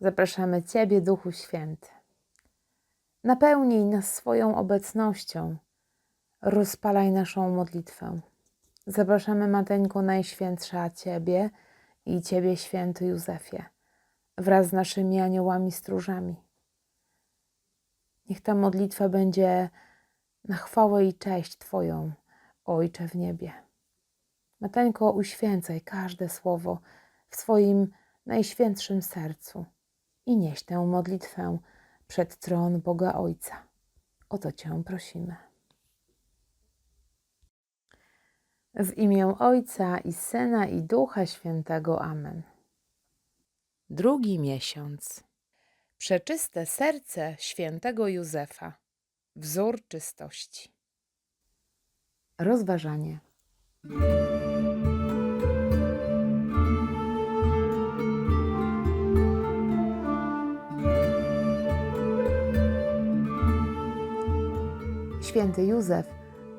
Zapraszamy Ciebie, Duchu Święty. Napełnij nas swoją obecnością. Rozpalaj naszą modlitwę. Zapraszamy, Mateńko Najświętsza, Ciebie i Ciebie, Święty Józefie, wraz z naszymi aniołami stróżami. Niech ta modlitwa będzie na chwałę i cześć Twoją, Ojcze w niebie. Mateńko, uświęcaj każde słowo w swoim najświętszym sercu i nieś tę modlitwę przed tron Boga Ojca. O to Cię prosimy. W imię Ojca i Syna i Ducha Świętego. Amen. Drugi miesiąc. Przeczyste serce świętego Józefa. Wzór czystości. Rozważanie. Święty Józef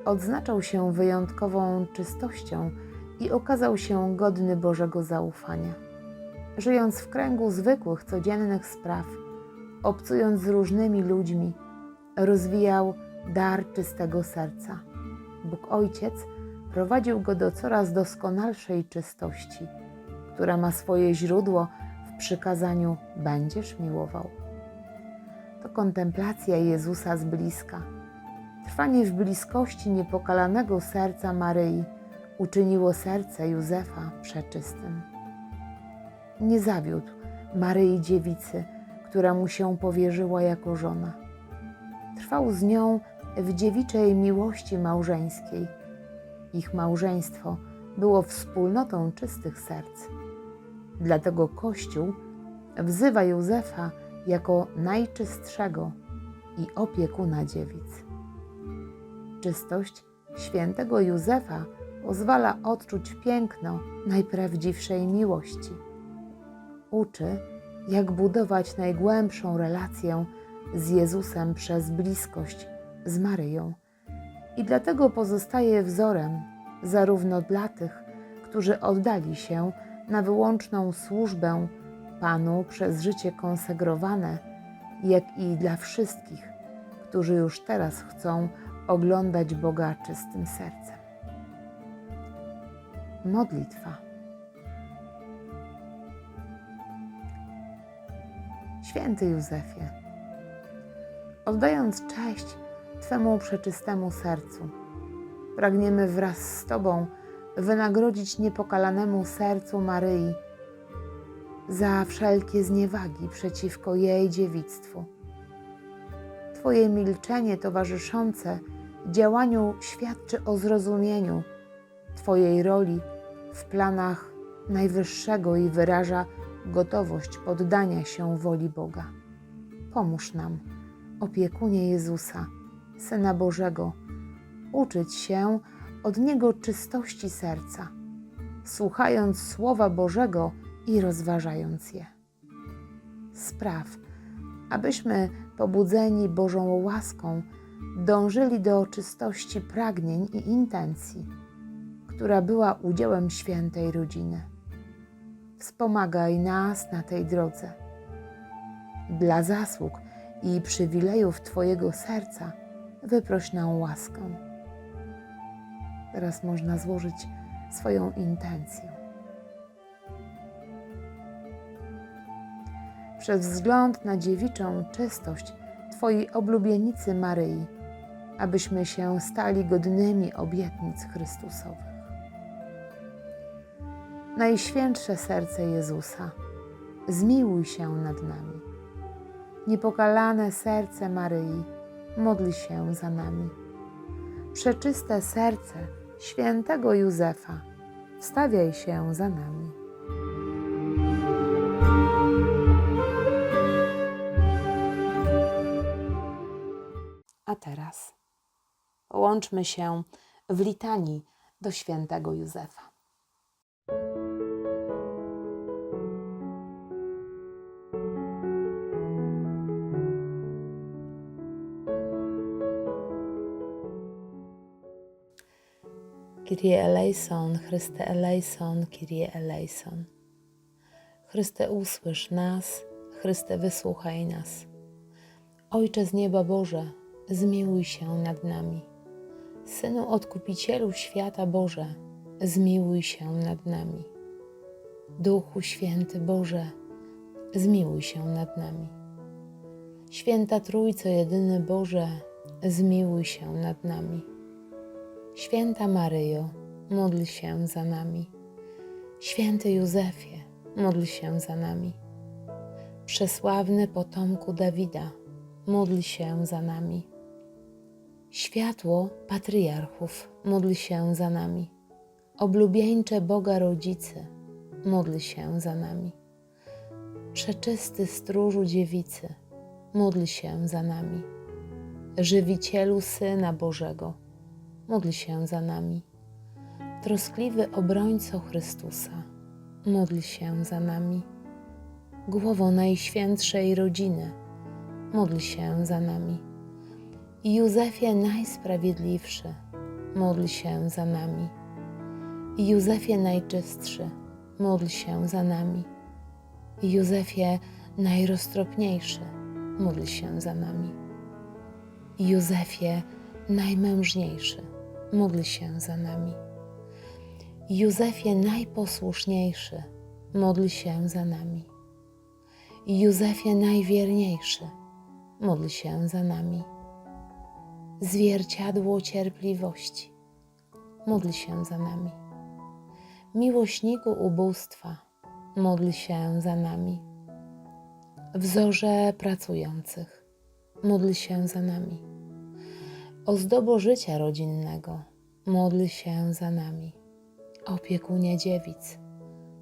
odznaczał się wyjątkową czystością i okazał się godny Bożego zaufania. Żyjąc w kręgu zwykłych, codziennych spraw, obcując z różnymi ludźmi, rozwijał dar czystego serca. Bóg Ojciec prowadził go do coraz doskonalszej czystości, która ma swoje źródło w przykazaniu: Będziesz miłował. To kontemplacja Jezusa z bliska Trwanie w bliskości niepokalanego serca Maryi uczyniło serce Józefa przeczystym. Nie zawiódł Maryi dziewicy, która mu się powierzyła jako żona. Trwał z nią w dziewiczej miłości małżeńskiej. Ich małżeństwo było wspólnotą czystych serc. Dlatego Kościół wzywa Józefa jako najczystszego i opiekuna dziewic. Czystość świętego Józefa pozwala odczuć piękno najprawdziwszej miłości. Uczy, jak budować najgłębszą relację z Jezusem przez bliskość z Maryją i dlatego pozostaje wzorem zarówno dla tych, którzy oddali się na wyłączną służbę Panu przez życie konsegrowane, jak i dla wszystkich, którzy już teraz chcą oglądać Boga czystym sercem. Modlitwa. Święty Józefie, oddając cześć Twemu przeczystemu sercu, pragniemy wraz z Tobą wynagrodzić niepokalanemu sercu Maryi za wszelkie zniewagi przeciwko jej dziewictwu. Twoje milczenie towarzyszące działaniu świadczy o zrozumieniu Twojej roli w planach Najwyższego i wyraża gotowość poddania się woli Boga. Pomóż nam, opiekunie Jezusa, Syna Bożego, uczyć się od Niego czystości serca, słuchając Słowa Bożego i rozważając je. Spraw, abyśmy pobudzeni Bożą łaską, dążyli do czystości pragnień i intencji, która była udziałem świętej rodziny. Wspomagaj nas na tej drodze. Dla zasług i przywilejów Twojego serca wyproś nam łaskę. Teraz można złożyć swoją intencję. Przez wzgląd na dziewiczą czystość Twojej oblubienicy Maryi, abyśmy się stali godnymi obietnic Chrystusowych. Najświętsze serce Jezusa, zmiłuj się nad nami. Niepokalane serce Maryi, modli się za nami. Przeczyste serce świętego Józefa, wstawiaj się za nami. A teraz połączmy się w litanii do świętego Józefa. Kyrie eleison, Chryste eleison, Kyrie eleison. Chryste usłysz nas, Chryste wysłuchaj nas. Ojcze z nieba Boże, zmiłuj się nad nami. Synu Odkupicielu świata Boże, zmiłuj się nad nami. Duchu Święty Boże, zmiłuj się nad nami. Święta Trójco Jedyny Boże, zmiłuj się nad nami. Święta Maryjo, módl się za nami. Święty Józefie, módl się za nami. Przesławny potomku Dawida, módl się za nami. Światło patriarchów, módl się za nami. Oblubieńcze Boga Rodzicy, módl się za nami. Przeczysty stróżu dziewicy, módl się za nami. Żywicielu Syna Bożego, módl się za nami. Troskliwy obrońco Chrystusa, módl się za nami. Głowo Najświętszej Rodziny, módl się za nami. Józefie Najsprawiedliwszy, módl się za nami. Józefie Najczystszy, módl się za nami. Józefie Najroztropniejszy, módl się za nami. Józefie Najmężniejszy, módl się za nami. Józefie Najposłuszniejszy, módl się za nami. Józefie Najwierniejszy, módl się za nami. Zwierciadło cierpliwości, módl się za nami. Miłośniku ubóstwa, módl się za nami. Wzorze pracujących, módl się za nami. Ozdobo życia rodzinnego, módl się za nami. Opiekunie dziewic,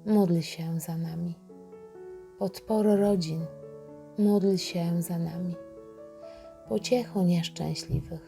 módl się za nami. Podporo rodzin, módl się za nami. Pociecho nieszczęśliwych,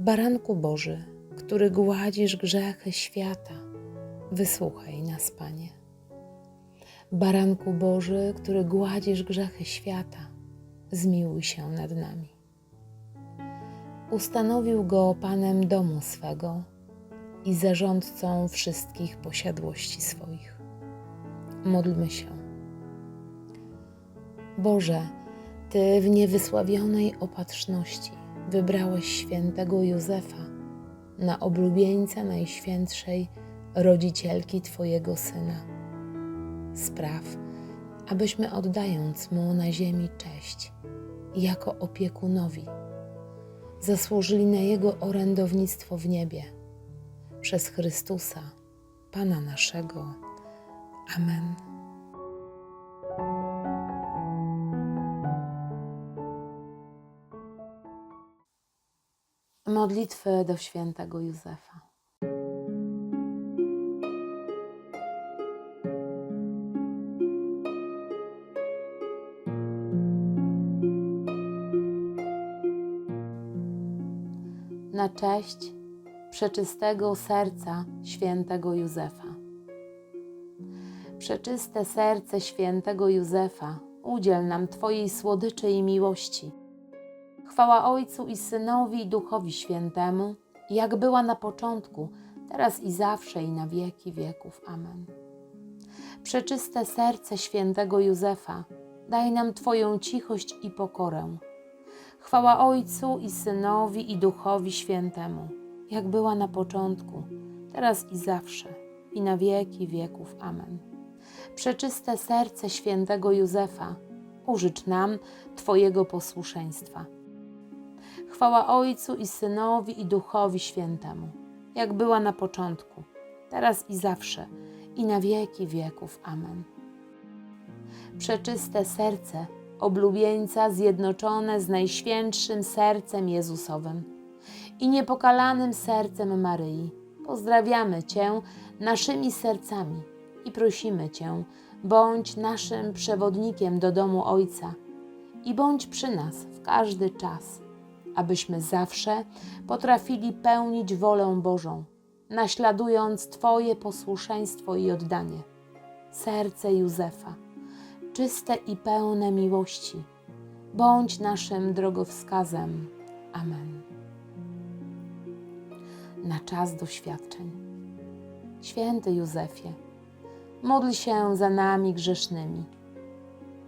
Baranku Boży, który gładzisz grzechy świata, wysłuchaj nas, Panie. Baranku Boży, który gładzisz grzechy świata, zmiłuj się nad nami. Ustanowił go Panem domu swego i zarządcą wszystkich posiadłości swoich. Módlmy się. Boże, Ty w niewysławionej opatrzności wybrałeś świętego Józefa na oblubieńca Najświętszej Rodzicielki Twojego Syna. Spraw, abyśmy oddając Mu na ziemi cześć, jako opiekunowi, zasłużyli na Jego orędownictwo w niebie. Przez Chrystusa, Pana naszego. Amen. Modlitwy do świętego Józefa. Na cześć przeczystego serca świętego Józefa. Przeczyste serce świętego Józefa, udziel nam Twojej słodyczy i miłości. Chwała Ojcu i Synowi i Duchowi Świętemu, jak była na początku, teraz i zawsze i na wieki wieków. Amen. Przeczyste serce świętego Józefa, daj nam Twoją cichość i pokorę. Chwała Ojcu i Synowi i Duchowi Świętemu, jak była na początku, teraz i zawsze, i na wieki wieków. Amen. Przeczyste serce świętego Józefa, użycz nam Twojego posłuszeństwa. Chwała Ojcu i Synowi i Duchowi Świętemu, jak była na początku, teraz i zawsze, i na wieki wieków. Amen. Przeczyste serce oblubieńca zjednoczone z najświętszym sercem Jezusowym i niepokalanym sercem Maryi. Pozdrawiamy Cię naszymi sercami i prosimy Cię, bądź naszym przewodnikiem do domu Ojca i bądź przy nas w każdy czas, abyśmy zawsze potrafili pełnić wolę Bożą, naśladując Twoje posłuszeństwo i oddanie. Serce Józefa, czyste i pełne miłości, bądź naszym drogowskazem. Amen. Na czas doświadczeń. Święty Józefie, módl się za nami grzesznymi.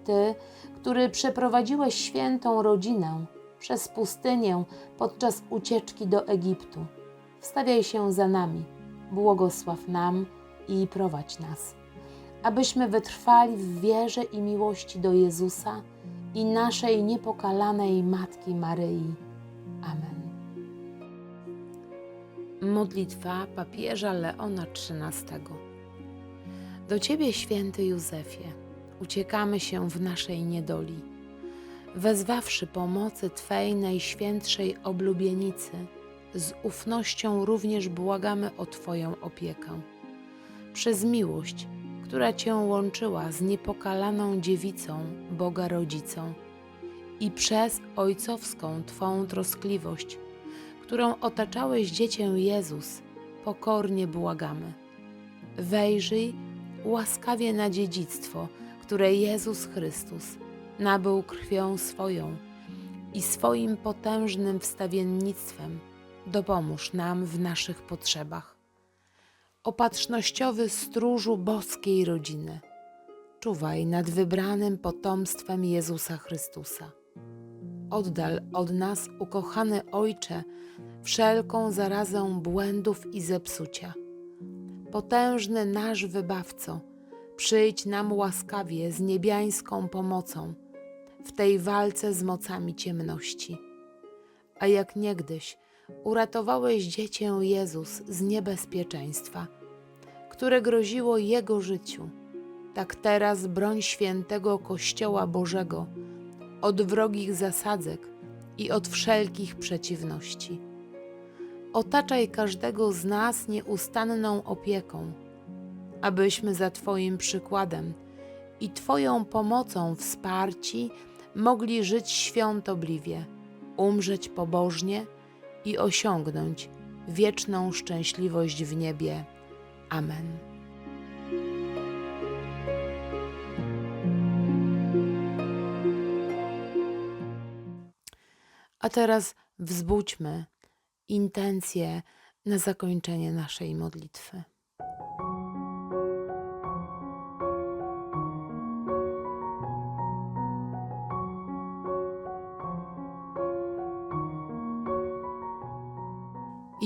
Ty, który przeprowadziłeś świętą rodzinę przez pustynię podczas ucieczki do Egiptu, wstawiaj się za nami, błogosław nam i prowadź nas, abyśmy wytrwali w wierze i miłości do Jezusa i naszej niepokalanej Matki Maryi. Amen. Modlitwa papieża Leona XIII. Do Ciebie, święty Józefie, uciekamy się w naszej niedoli. Wezwawszy pomocy Twej najświętszej oblubienicy, z ufnością również błagamy o Twoją opiekę. Przez miłość, która Cię łączyła z niepokalaną dziewicą, Boga Rodzicą, i przez ojcowską Twą troskliwość, którą otaczałeś dziecię Jezus, pokornie błagamy. Wejrzyj łaskawie na dziedzictwo, które Jezus Chrystus nabył krwią swoją i swoim potężnym wstawiennictwem dopomóż nam w naszych potrzebach. Opatrznościowy stróżu boskiej rodziny, czuwaj nad wybranym potomstwem Jezusa Chrystusa. Oddal od nas, ukochany Ojcze, wszelką zarazę błędów i zepsucia. Potężny nasz wybawco, przyjdź nam łaskawie z niebiańską pomocą w tej walce z mocami ciemności. A jak niegdyś uratowałeś dziecię Jezus z niebezpieczeństwa, które groziło jego życiu, tak teraz broń świętego Kościoła Bożego od wrogich zasadzek i od wszelkich przeciwności. Otaczaj każdego z nas nieustanną opieką, abyśmy za Twoim przykładem i Twoją pomocą wsparci mogli żyć świątobliwie, umrzeć pobożnie i osiągnąć wieczną szczęśliwość w niebie. Amen. A teraz wzbudźmy intencje na zakończenie naszej modlitwy.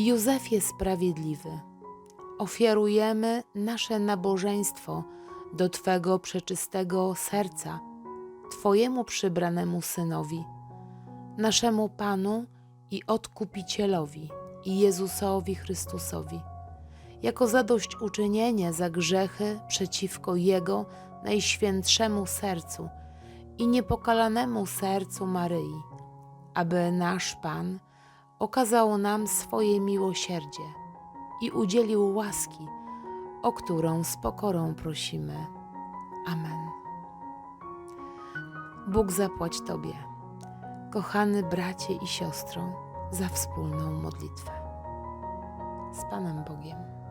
Józefie Sprawiedliwy, ofiarujemy nasze nabożeństwo do Twego przeczystego serca, Twojemu przybranemu synowi, naszemu Panu i Odkupicielowi i Jezusowi Chrystusowi, jako zadośćuczynienie za grzechy przeciwko Jego najświętszemu sercu i niepokalanemu sercu Maryi, aby nasz Pan okazał nam swoje miłosierdzie i udzielił łaski, o którą z pokorą prosimy. Amen. Bóg zapłać Tobie, kochany bracie i siostro, za wspólną modlitwę. Z Panem Bogiem.